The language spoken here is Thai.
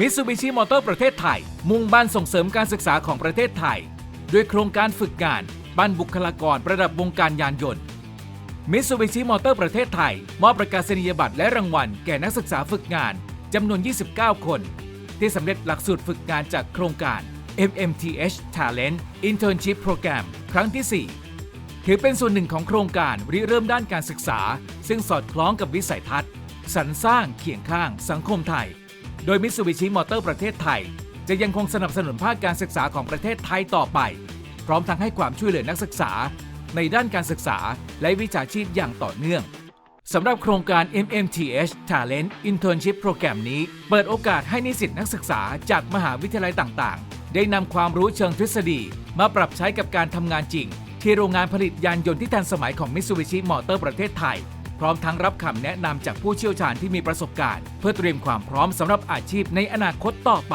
มิตซูบิชิมอเตอร์ประเทศไทย มุ่งมั่นส่งเสริมการศึกษาของประเทศไทย ด้วยโครงการฝึกงานบ้านบุคลากรประดับวงการยานยนต์มิตซูบิชิมอเตอร์ประเทศไทย มอบประกาศนียบัตรและรางวัลแก่นักศึกษาฝึกงานจำนวน 29 คน ที่สำเร็จหลักสูตรฝึกงานจากโครงการ MMTH Talent Internship Program ครั้งที่ 4 ถือเป็นส่วนหนึ่งของโครงการริเริ่มด้านการศึกษา ซึ่งสอดคล้องกับวิสัยทัศน์สรรสร้างเคียงข้างสังคมไทย โดยมิตซูบิชิมอเตอร์ประเทศไทย จะยังคงสนับสนุนภาคการศึกษาของประเทศไทยต่อไป พร้อมทั้งให้ความช่วยเหลือนักศึกษา ในด้านการศึกษาและวิชาชีพอย่างต่อเนื่องสำหรับโครงการ MMTH Talent Internship Program นี้ เปิดโอกาสให้นิสิตนักศึกษาจากมหาวิทยาลัยต่างๆ ได้นำความรู้เชิงทฤษฎี มาปรับใช้กับการทำงานจริง ที่โรงงานผลิตยานยนต์ที่ทันสมัยของ Mitsubishi Motor ประเทศไทย ร้อมทั้งรับคำแนะนำจากผู้เชี่ยวชาญที่มีประสบการณ์ เพื่อเตรียมความพร้อมสำหรับอาชีพในอนาคตต่อไป